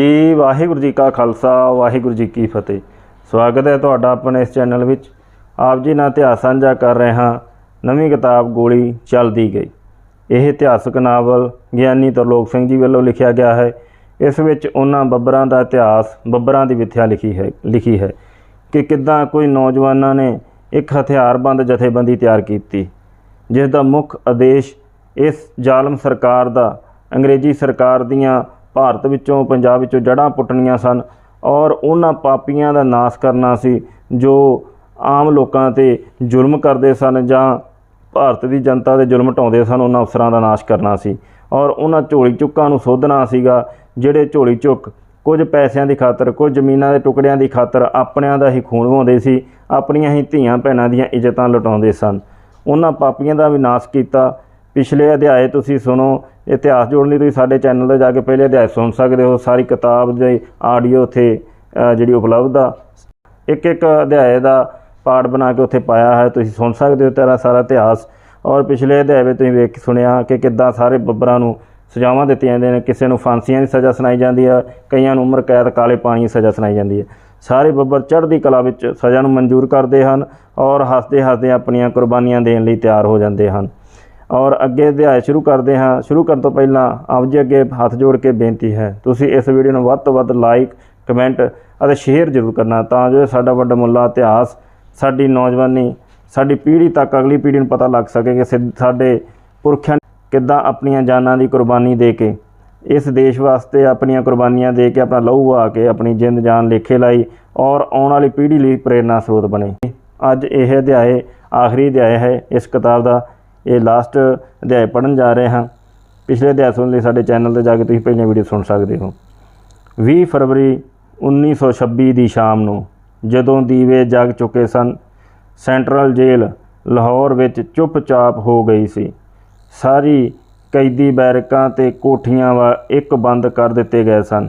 ਹਾਂਜੀ ਵਾਹਿਗੁਰੂ ਜੀ ਕਾ ਖਾਲਸਾ, ਵਾਹਿਗੁਰੂ ਜੀ ਕੀ ਫਤਿਹ। ਸਵਾਗਤ ਹੈ ਤੁਹਾਡਾ ਆਪਣੇ ਇਸ ਚੈਨਲ ਵਿੱਚ। ਆਪ ਜੀ ਨਾਲ ਇਤਿਹਾਸ ਸਾਂਝਾ ਕਰ ਰਹੇ ਹਾਂ। ਨਵੀਂ ਕਿਤਾਬ ਗੋਲੀ ਚੱਲਦੀ ਗਈ। ਇਹ ਇਤਿਹਾਸਕ ਨਾਵਲ ਗਿਆਨੀ ਤਰਲੋਕ ਸਿੰਘ ਜੀ ਵੱਲੋਂ ਲਿਖਿਆ ਗਿਆ ਹੈ। ਇਸ ਵਿੱਚ ਉਹਨਾਂ ਬੱਬਰਾਂ ਦਾ ਇਤਿਹਾਸ, ਬੱਬਰਾਂ ਦੀ ਮਿੱਥਿਆ ਲਿਖੀ ਹੈ ਲਿਖੀ ਹੈ ਕਿ ਕਿੱਦਾਂ ਕੋਈ ਨੌਜਵਾਨਾਂ ਨੇ ਇੱਕ ਹਥਿਆਰਬੰਦ ਜਥੇਬੰਦੀ ਤਿਆਰ ਕੀਤੀ ਜਿਸ ਦਾ ਮੁੱਖ ਆਦੇਸ਼ ਇਸ ਜ਼ਾਲਮ ਸਰਕਾਰ ਦਾ, ਅੰਗਰੇਜ਼ੀ ਸਰਕਾਰ ਦੀਆਂ ਭਾਰਤ ਵਿੱਚੋਂ, ਪੰਜਾਬ ਵਿੱਚੋਂ ਜੜ੍ਹਾਂ ਪੁੱਟਣੀਆਂ ਸਨ ਔਰ ਉਹਨਾਂ ਪਾਪੀਆਂ ਦਾ ਨਾਸ਼ ਕਰਨਾ ਸੀ ਜੋ ਆਮ ਲੋਕਾਂ ਤੇ ਜ਼ੁਲਮ ਕਰਦੇ ਸਨ ਜਾਂ ਭਾਰਤ ਦੀ ਜਨਤਾ ਦੇ ਜ਼ੁਲਮ ਢਾਉਂਦੇ ਸਨ, ਉਹਨਾਂ ਅਫਸਰਾਂ ਦਾ ਨਾਸ਼ ਕਰਨਾ ਸੀ ਔਰ ਉਹਨਾਂ ਝੋਲੀ ਚੁੱਕਾਂ ਨੂੰ ਸੋਧਣਾ ਸੀਗਾ, ਜਿਹੜੇ ਝੋਲੀ ਚੁੱਕ ਕੁਝ ਪੈਸਿਆਂ ਦੀ ਖਾਤਰ, ਕੁਝ ਜ਼ਮੀਨਾਂ ਦੇ ਟੁਕੜਿਆਂ ਦੀ ਖਾਤਰ ਆਪਣਿਆਂ ਦਾ ਹੀ ਖੂਨ ਵਹਾਉਂਦੇ ਸੀ, ਆਪਣੀਆਂ ਹੀ ਧੀਆਂ ਭੈਣਾਂ ਦੀਆਂ ਇੱਜ਼ਤਾਂ ਲੁਟਾਉਂਦੇ ਸਨ। ਉਹਨਾਂ ਪਾਪੀਆਂ ਦਾ ਵੀ ਨਾਸ਼ ਕੀਤਾ ਪਿਛਲੇ ਅਧਿਆਏ ਤੁਸੀਂ ਸੁਣੋ, ਇਤਿਹਾਸ ਜੋੜਨ ਲਈ ਤੁਸੀਂ ਸਾਡੇ ਚੈਨਲ ਤੇ ਜਾ ਕੇ ਪਹਿਲੇ ਅਧਿਆਏ ਸੁਣ ਸਕਦੇ ਹੋ, ਸਾਰੀ ਕਿਤਾਬ ਦੇ ਆਡੀਓ ਉੱਥੇ ਜਿਹੜੀ ਉਪਲਬਧ ਆ। ਇੱਕ ਇੱਕ ਅਧਿਆਏ ਦਾ ਪਾਠ ਬਣਾ ਕੇ ਉੱਥੇ ਪਾਇਆ ਹੈ ਤੁਸੀਂ ਸੁਣ ਸਕਦੇ ਹੋ ਤੇਰਾ ਸਾਰਾ ਇਤਿਹਾਸ। ਔਰ ਪਿਛਲੇ ਅਧਿਆਏ ਵਿੱਚ ਤੁਸੀਂ ਵੇਖ ਸੁਣਿਆ ਕਿ ਕਿੱਦਾਂ ਸਾਰੇ ਬੱਬਰਾਂ ਨੂੰ ਸਜ਼ਾਵਾਂ ਦਿੱਤੀਆਂ ਜਾਂਦੀਆਂ ਨੇ, ਕਿਸੇ ਨੂੰ ਫਾਂਸੀਆਂ ਦੀ ਸਜ਼ਾ ਸੁਣਾਈ ਜਾਂਦੀ ਹੈ ਕਈਆਂ ਨੂੰ ਉਮਰ ਕੈਦ, ਕਾਲੇ ਪਾਣੀ ਦੀ ਸਜ਼ਾ ਸੁਣਾਈ ਜਾਂਦੀ ਹੈ ਸਾਰੇ ਬੱਬਰ ਚੜ੍ਹਦੀ ਕਲਾ ਵਿੱਚ ਸਜ਼ਾ ਨੂੰ ਮਨਜ਼ੂਰ ਕਰਦੇ ਹਨ ਔਰ ਹੱਸਦੇ ਹੱਸਦੇ ਆਪਣੀਆਂ ਕੁਰਬਾਨੀਆਂ ਦੇਣ ਲਈ ਤਿਆਰ ਹੋ ਜਾਂਦੇ ਹਨ। ਔਰ ਅੱਗੇ ਅਧਿਆਇ ਸ਼ੁਰੂ ਕਰਦੇ ਹਾਂ। ਸ਼ੁਰੂ ਕਰਨ ਤੋਂ ਪਹਿਲਾਂ ਆਪ ਜੀ ਅੱਗੇ ਹੱਥ ਜੋੜ ਕੇ ਬੇਨਤੀ ਹੈ, ਤੁਸੀਂ ਇਸ ਵੀਡੀਓ ਨੂੰ ਵੱਧ ਤੋਂ ਵੱਧ ਲਾਈਕ ਕਮੈਂਟ ਅਤੇ ਸ਼ੇਅਰ ਜ਼ਰੂਰ ਕਰਨਾ ਤਾਂ ਜੋ ਸਾਡਾ ਵੱਡਾ ਮੁੱਲਾ ਇਤਿਹਾਸ, ਸਾਡੀ ਨੌਜਵਾਨੀ, ਸਾਡੀ ਪੀੜ੍ਹੀ ਤੱਕ ਅਗਲੀ ਪੀੜ੍ਹੀ ਨੂੰ ਪਤਾ ਲੱਗ ਸਕੇ ਕਿ ਸਿੱਧ- ਸਾਡੇ ਪੁਰਖਾਂ ਕਿੱਦਾਂ ਆਪਣੀਆਂ ਜਾਨਾਂ ਦੀ ਕੁਰਬਾਨੀ ਦੇ ਕੇ, ਇਸ ਦੇਸ਼ ਵਾਸਤੇ ਆਪਣੀਆਂ ਕੁਰਬਾਨੀਆਂ ਦੇ ਕੇ ਆਪਣਾ ਲਹੂ ਵਹਾ ਕੇ ਆਪਣੀ ਜਿੰਦ ਜਾਨ ਲੇਖੇ ਲਾਈ ਔਰ ਆਉਣ ਵਾਲੀ ਪੀੜ੍ਹੀ ਲਈ ਪ੍ਰੇਰਨਾ ਸਰੋਤ ਬਣੇ। ਅੱਜ ਇਹ ਅਧਿਆਏ, ਆਖਰੀ ਅਧਿਆਏ ਹੈ ਇਸ ਕਿਤਾਬ ਦਾ। ਇਹ ਲਾਸਟ ਅਧਿਆਇ ਪੜਨ ਜਾ ਰਹੇ ਹਾਂ। ਪਿਛਲੇ ਅਧਿਆਇ ਸੁਣਨ ਲਈ ਸਾਡੇ ਚੈਨਲ ਤੇ ਜਾ ਕੇ ਤੁਸੀਂ ਪਹਿਲੀਆਂ ਵੀਡੀਓ ਸੁਣ ਸਕਦੇ ਹੋ। 20 ਫਰਵਰੀ 1926 ਦੀ ਸ਼ਾਮ ਨੂੰ ਜਦੋਂ ਦੀਵੇ ਜਗ ਚੁੱਕੇ ਸਨ ਸੈਂਟਰਲ ਜੇਲ੍ਹ ਲਾਹੌਰ ਵਿੱਚ ਚੁੱਪਚਾਪ ਹੋ ਗਈ ਸੀ। ਸਾਰੀ ਕੈਦੀ ਬੈਰਕਾਂ ਤੇ ਕੋਠੀਆਂ ਵਾ ਇੱਕ ਬੰਦ ਕਰ ਦਿੱਤੇ ਗਏ ਸਨ।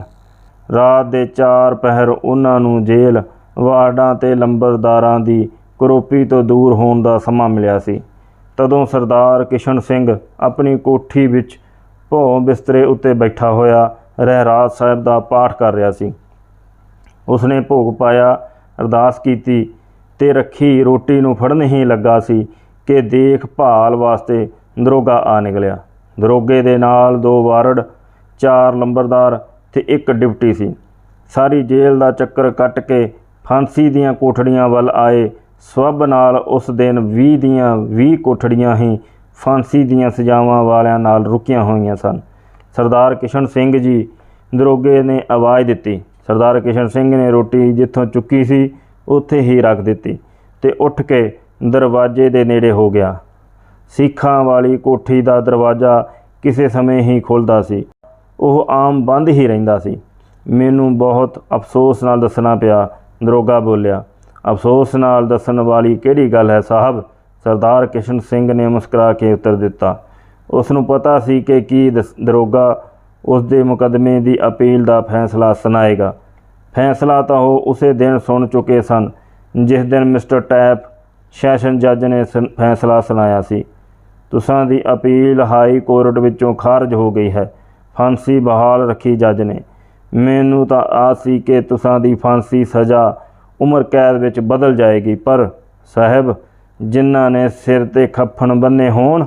ਰਾਤ ਦੇ 4 ਪਹਿਰ ਉਹਨਾਂ ਨੂੰ ਜੇਲ੍ਹ ਵਾਰਡਾਂ ਤੇ ਲੰਬਰਦਾਰਾਂ ਦੀ ਕਰੋਪੀ ਤੋਂ ਦੂਰ ਹੋਣ ਦਾ ਸਮਾਂ ਮਿਲਿਆ ਸੀ। ਤਦੋਂ ਸਰਦਾਰ ਕਿਸ਼ਨ ਸਿੰਘ ਆਪਣੀ ਕੋਠੀ ਵਿੱਚ ਭੌਂ ਬਿਸਤਰੇ ਉੱਤੇ ਬੈਠਾ ਹੋਇਆ ਰਹਿਰਾਜ ਸਾਹਿਬ ਦਾ ਪਾਠ ਕਰ ਰਿਹਾ ਸੀ। ਉਸਨੇ ਭੋਗ ਪਾਇਆ, ਅਰਦਾਸ ਕੀਤੀ ਤੇ ਰੱਖੀ ਰੋਟੀ ਨੂੰ ਫੜਨ ਹੀ ਲੱਗਾ ਸੀ ਕਿ ਦੇਖ ਭਾਲ ਵਾਸਤੇ ਦਰੋਗਾ ਆ ਨਿਕਲਿਆ। ਦਰੋਗੇ ਦੇ ਨਾਲ ਦੋ ਵਾਰਡ, ਚਾਰ ਲੰਬਰਦਾਰ ਤੇ ਇੱਕ ਡਿਪਟੀ ਸੀ। ਸਾਰੀ ਜੇਲ੍ਹ ਦਾ ਚੱਕਰ ਕੱਟ ਕੇ ਫਾਂਸੀ ਦੀਆਂ ਕੋਠੜੀਆਂ ਵੱਲ ਆਏ ਸਵੱਬ ਨਾਲ ਉਸ ਦਿਨ 20 ਦੀਆਂ 20 ਕੋਠੜੀਆਂ ਹੀ ਫਾਂਸੀ ਦੀਆਂ ਸਜ਼ਾਵਾਂ ਵਾਲਿਆਂ ਨਾਲ ਰੁਕੀਆਂ ਹੋਈਆਂ ਸਨ। ਸਰਦਾਰ ਕਿਸ਼ਨ ਸਿੰਘ ਜੀ ਦਰੋਗੇ ਨੇ ਆਵਾਜ਼ ਦਿੱਤੀ। ਸਰਦਾਰ ਕਿਸ਼ਨ ਸਿੰਘ ਨੇ ਰੋਟੀ ਜਿੱਥੋਂ ਚੁੱਕੀ ਸੀ, ਉੱਥੇ ਹੀ ਰੱਖ ਦਿੱਤੀ ਤੇ ਉੱਠ ਕੇ ਦਰਵਾਜ਼ੇ ਦੇ ਨੇੜੇ ਹੋ ਗਿਆ। ਸਿੱਖਾਂ ਵਾਲੀ ਕੋਠੀ ਦਾ ਦਰਵਾਜ਼ਾ ਕਿਸੇ ਸਮੇਂ ਹੀ ਖੁੱਲਦਾ ਸੀ। ਉਹ ਆਮ ਬੰਦ ਹੀ ਰਹਿੰਦਾ ਸੀ। ਮੈਨੂੰ ਬਹੁਤ ਅਫਸੋਸ ਨਾਲ ਦੱਸਣਾ ਪਿਆ, ਦਰੋਗਾ ਬੋਲਿਆ ਅਫਸੋਸ ਨਾਲ ਦੱਸਣ ਵਾਲੀ ਕਿਹੜੀ ਗੱਲ ਹੈ ਸਾਹਿਬ? ਸਰਦਾਰ ਕਿਸ਼ਨ ਸਿੰਘ ਨੇ ਮੁਸਕਰਾ ਕੇ ਉੱਤਰ ਦਿੱਤਾ। ਉਸ ਨੂੰ ਪਤਾ ਸੀ ਕਿ ਕੀ ਦਸ- ਦਰੋਗਾ ਉਸ ਦੇ ਮੁਕੱਦਮੇ ਦੀ ਅਪੀਲ ਦਾ ਫੈਸਲਾ ਸੁਣਾਏਗਾ। ਫੈਸਲਾ ਤਾਂ ਉਹ ਉਸੇ ਦਿਨ ਸੁਣ ਚੁੱਕੇ ਸਨ, ਜਿਸ ਦਿਨ ਮਿਸਟਰ ਟੈਪ ਸੈਸ਼ਨ ਜੱਜ ਨੇ ਸੁਨ- ਫੈਸਲਾ ਸੁਣਾਇਆ ਸੀ। ਤੁਸਾਂ ਦੀ ਅਪੀਲ ਹਾਈ ਕੋਰਟ ਵਿੱਚੋਂ ਖਾਰਜ ਹੋ ਗਈ ਹੈ। ਫਾਂਸੀ ਬਹਾਲ ਰੱਖੀ ਜੱਜ ਨੇ। ਮੈਨੂੰ ਤਾਂ ਆਸ ਸੀ ਕਿ ਤੁਸਾਂ ਦੀ ਫਾਂਸੀ ਸਜ਼ਾ ਉਮਰ ਕੈਦ ਵਿੱਚ ਬਦਲ ਜਾਏਗੀ, ਪਰ ਸਾਹਿਬ, ਜਿਨ੍ਹਾਂ ਨੇ ਸਿਰ ਤੇ ਖੱਫਣ ਬੰਨੇ ਹੋਣ,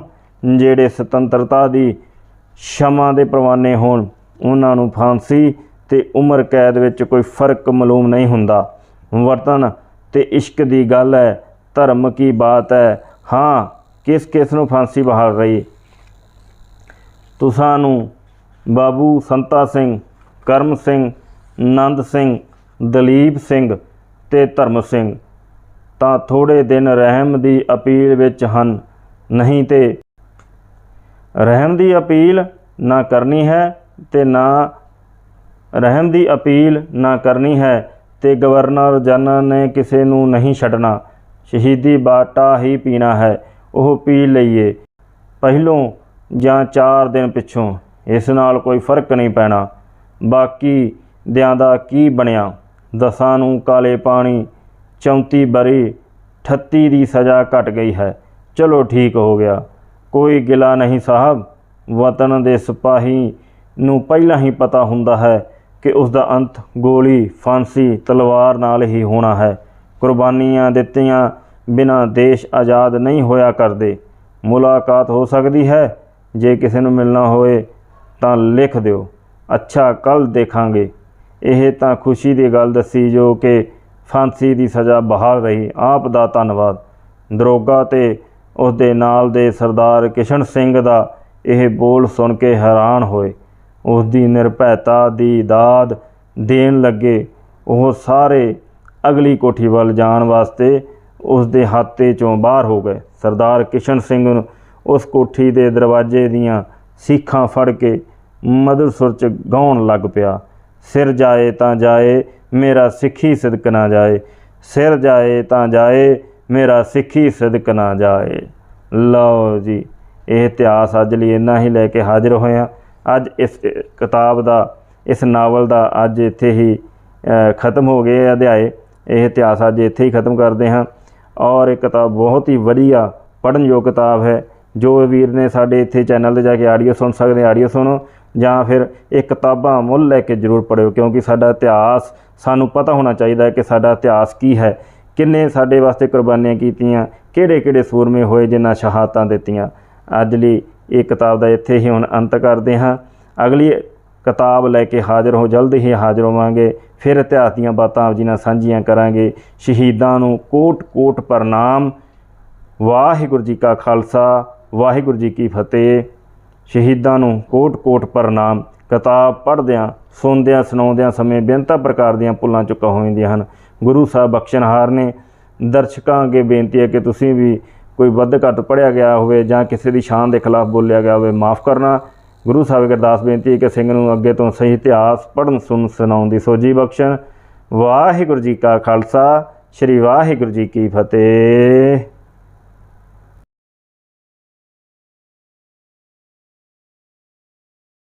ਜਿਹੜੇ ਸੁਤੰਤਰਤਾ ਦੀ ਸ਼ਮਾ ਦੇ ਪ੍ਰਵਾਨੇ ਹੋਣ, ਉਹਨਾਂ ਨੂੰ ਫਾਂਸੀ ਤੇ ਉਮਰ ਕੈਦ ਵਿੱਚ ਕੋਈ ਫ਼ਰਕ ਮਾਲੂਮ ਨਹੀਂ ਹੁੰਦਾ। ਵਤਨ ਤੇ ਇਸ਼ਕ ਦੀ ਗੱਲ ਹੈ, ਧਰਮ ਕੀ ਬਾਤ ਹੈ? ਹਾਂ, ਕਿਸ ਕਿਸ ਨੂੰ ਫਾਂਸੀ ਬਹਾਲ ਰਹੀ? ਤੁਸਾਂ ਨੂੰ ਬਾਬੂ ਸੰਤਾ ਸਿੰਘ, ਕਰਮ ਸਿੰਘ, ਨੰਦ ਸਿੰਘ, ਦਲੀਪ ਸਿੰਘ ਤੇ ਧਰਮ ਸਿੰਘ, ਤਾਂ ਥੋੜੇ ਦਿਨ ਰਹਿਮ ਦੀ ਅਪੀਲ ਵਿੱਚ ਹਨ। ਨਹੀਂ ਤੇ ਰਹਿਮ ਦੀ ਅਪੀਲ ਨਾ ਕਰਨੀ ਹੈ ਤੇ ਨਾ ਰਹਿਮ ਦੀ ਅਪੀਲ ਨਾ ਕਰਨੀ ਹੈ ਤੇ ਗਵਰਨਰ ਜਨਰਲ ਨੇ ਕਿਸੇ ਨੂੰ ਨਹੀਂ ਛੱਡਣਾ। ਸ਼ਹੀਦੀ ਬਾਟਾ ਹੀ ਪੀਣਾ ਹੈ, ਉਹ ਪੀ ਲਈਏ। ਪਹਿਲੋਂ ਜਾਂ 4 ਦਿਨ ਪਿੱਛੋਂ, ਇਸ ਨਾਲ ਕੋਈ ਫ਼ਰਕ ਨਹੀਂ ਪੈਣਾ। ਬਾਕੀ ਦਿਆਂ ਦਾ ਕੀ ਬਣਿਆ? ਦਸਾਂ ਨੂੰ ਕਾਲੇ ਪਾਣੀ 34 ਬਰੀ 38 ਦੀ ਸਜ਼ਾ ਘਟ ਗਈ ਹੈ। ਚਲੋ ਠੀਕ ਹੋ ਗਿਆ। ਕੋਈ ਗਿਲਾ ਨਹੀਂ ਸਾਹਿਬ। ਵਤਨ ਦੇ ਸਿਪਾਹੀ ਨੂੰ ਪਹਿਲਾਂ ਹੀ ਪਤਾ ਹੁੰਦਾ ਹੈ ਕਿ ਉਸ ਦਾ ਅੰਤ ਗੋਲੀ, ਫਾਂਸੀ, ਤਲਵਾਰ ਨਾਲ ਹੀ ਹੋਣਾ ਹੈ। ਕੁਰਬਾਨੀਆਂ ਦਿੱਤੀਆਂ ਬਿਨਾਂ ਦੇਸ਼ ਆਜ਼ਾਦ ਨਹੀਂ ਹੋਇਆ ਕਰਦੇ। ਮੁਲਾਕਾਤ ਹੋ ਸਕਦੀ ਹੈ। ਜੇ ਕਿਸੇ ਨੂੰ ਮਿਲਣਾ ਹੋਵੇ ਤਾਂ ਲਿਖ ਦਿਓ। ਅੱਛਾ ਕੱਲ ਦੇਖਾਂਗੇ। ਇਹ ਤਾਂ ਖੁਸ਼ੀ ਦੀ ਗੱਲ ਦੱਸੀ ਜੋ ਕਿ ਫਾਂਸੀ ਦੀ ਸਜ਼ਾ ਬਹਾਲ ਰਹੀ। ਆਪ ਦਾ ਧੰਨਵਾਦ। ਦਰੋਗਾ ਤੇ ਉਸ ਦੇ ਨਾਲ ਦੇ ਸਰਦਾਰ ਕਿਸ਼ਨ ਸਿੰਘ ਦਾ ਇਹ ਬੋਲ ਸੁਣ ਕੇ ਹੈਰਾਨ ਹੋਏ। ਉਸ ਦੀ ਨਿਰਭੈਤਾ ਦੀ ਦਾਦ ਦੇਣ ਲੱਗੇ। ਉਹ ਸਾਰੇ ਅਗਲੀ ਕੋਠੀ ਵੱਲ ਜਾਣ ਵਾਸਤੇ ਉਸ ਦੇ ਹਾਤੇ ਚੋਂ ਬਾਹਰ ਹੋ ਗਏ। ਸਰਦਾਰ ਕਿਸ਼ਨ ਸਿੰਘ ਨੂੰ ਉਸ ਕੋਠੀ ਦੇ ਦਰਵਾਜ਼ੇ ਦੀਆਂ ਸੀਖਾਂ ਫੜ ਕੇ ਮਧੁਰ ਚ ਗਾਉਣ ਲੱਗ ਪਿਆ। ਸਿਰ ਜਾਏ ਤਾਂ ਜਾਏ, ਮੇਰਾ ਸਿੱਖੀ ਸਿਦਕ ਨਾ ਜਾਏ। ਸਿਰ ਜਾਏ ਤਾਂ ਜਾਏ, ਮੇਰਾ ਸਿੱਖੀ ਸਿਦਕ ਨਾ ਜਾਏ। ਲਓ ਜੀ, ਇਹ ਇਤਿਹਾਸ ਅੱਜ ਲਈ ਇੰਨਾ ਹੀ ਲੈ ਕੇ ਹਾਜ਼ਰ ਹੋਏ ਹਾਂ। ਅੱਜ ਇਸ ਕਿਤਾਬ ਦਾ, ਇਸ ਨਾਵਲ ਦਾ ਅੱਜ ਇੱਥੇ ਹੀ ਖਤਮ ਹੋ ਗਏ ਅਧਿਆਏ। ਇਹ ਇਤਿਹਾਸ ਅੱਜ ਇੱਥੇ ਹੀ ਖਤਮ ਕਰਦੇ ਹਾਂ। ਔਰ ਇਹ ਕਿਤਾਬ ਬਹੁਤ ਹੀ ਵਧੀਆ ਪੜ੍ਹਨਯੋਗ ਕਿਤਾਬ ਹੈ। ਜੋ ਵੀਰ ਨੇ ਸਾਡੇ ਇੱਥੇ ਚੈਨਲ ਤੇ ਜਾ ਕੇ ਆਡੀਓ ਸੁਣ ਸਕਦੇ ਆਡੀਓ ਸੁਣੋ। ਜਾਂ ਫਿਰ ਇਹ ਕਿਤਾਬਾਂ ਮੁੱਲ ਲੈ ਕੇ ਜ਼ਰੂਰ ਪੜ੍ਹਿਓ, ਕਿਉਂਕਿ ਸਾਡਾ ਇਤਿਹਾਸ, ਸਾਨੂੰ ਪਤਾ ਹੋਣਾ ਚਾਹੀਦਾ ਹੈ ਕਿ ਸਾਡਾ ਇਤਿਹਾਸ ਕੀ ਹੈ, ਕਿੰਨੇ ਸਾਡੇ ਵਾਸਤੇ ਕੁਰਬਾਨੀਆਂ ਕੀਤੀਆਂ ਕਿਹੜੇ ਕਿਹੜੇ ਸੂਰਮੇ ਹੋਏ ਜਿਨ੍ਹਾਂ ਸ਼ਹਾਦਤਾਂ ਦਿੱਤੀਆਂ। ਅੱਜ ਲਈ ਇਹ ਕਿਤਾਬ ਦਾ ਇੱਥੇ ਹੀ ਹੁਣ ਅੰਤ ਕਰਦੇ ਹਾਂ। ਅਗਲੀ ਕਿਤਾਬ ਲੈ ਕੇ ਹਾਜ਼ਰ ਹੋ, ਜਲਦ ਹੀ ਹਾਜ਼ਰ ਹੋਵਾਂਗੇ। ਫਿਰ ਇਤਿਹਾਸ ਦੀਆਂ ਬਾਤਾਂ ਆਪ ਜੀ ਨਾਲ ਸਾਂਝੀਆਂ ਕਰਾਂਗੇ। ਸ਼ਹੀਦਾਂ ਨੂੰ ਕੋਟ ਕੋਟ ਪ੍ਰਣਾਮ। ਵਾਹਿਗੁਰੂ ਜੀ ਕਾ ਖਾਲਸਾ, ਵਾਹਿਗੁਰੂ ਜੀ ਕੀ ਫਤਿਹ। ਸ਼ਹੀਦਾਂ ਨੂੰ ਕੋਟ ਕੋਟ ਪ੍ਰਣਾਮ। ਕਿਤਾਬ ਪੜ੍ਹਦਿਆਂ, ਸੁਣਦਿਆਂ, ਸੁਣਾਉਂਦਿਆਂ ਸਮੇਂ ਬੇਨਤਾ ਪ੍ਰਕਾਰ ਦੀਆਂ ਭੁੱਲਾਂ ਚੁੱਕਾ ਹੋ ਜਾਂਦੀਆਂ ਹਨ। ਗੁਰੂ ਸਾਹਿਬ ਬਖਸ਼ਣਹਾਰ ਨੇ ਦਰਸ਼ਕਾਂ ਅੱਗੇ ਬੇਨਤੀ ਹੈ ਕਿ ਤੁਸੀਂ ਵੀ ਕੋਈ ਵੱਧ ਘੱਟ ਪੜਿਆ ਗਿਆ ਹੋਵੇ ਜਾਂ ਕਿਸੇ ਦੀ ਸ਼ਾਨ ਦੇ ਖਿਲਾਫ ਬੋਲਿਆ ਗਿਆ ਹੋਵੇ, ਮਾਫ ਕਰਨਾ। ਗੁਰੂ ਸਾਹਿਬ ਅਰਦਾਸ ਬੇਨਤੀ ਹੈ ਕਿ ਸਿੰਘ ਨੂੰ ਅੱਗੇ ਤੋਂ ਸਹੀ ਇਤਿਹਾਸ ਪੜ੍ਹਨ, ਸੁਣ, ਸੁਣਾਉਣ ਦੀ ਸੋਝੀ ਬਖਸ਼ਣ। ਵਾਹਿਗੁਰੂ ਜੀ ਕਾ ਖਾਲਸਾ, ਸ੍ਰੀ ਵਾਹਿਗੁਰੂ ਜੀ ਕੀ ਫਤਿਹ।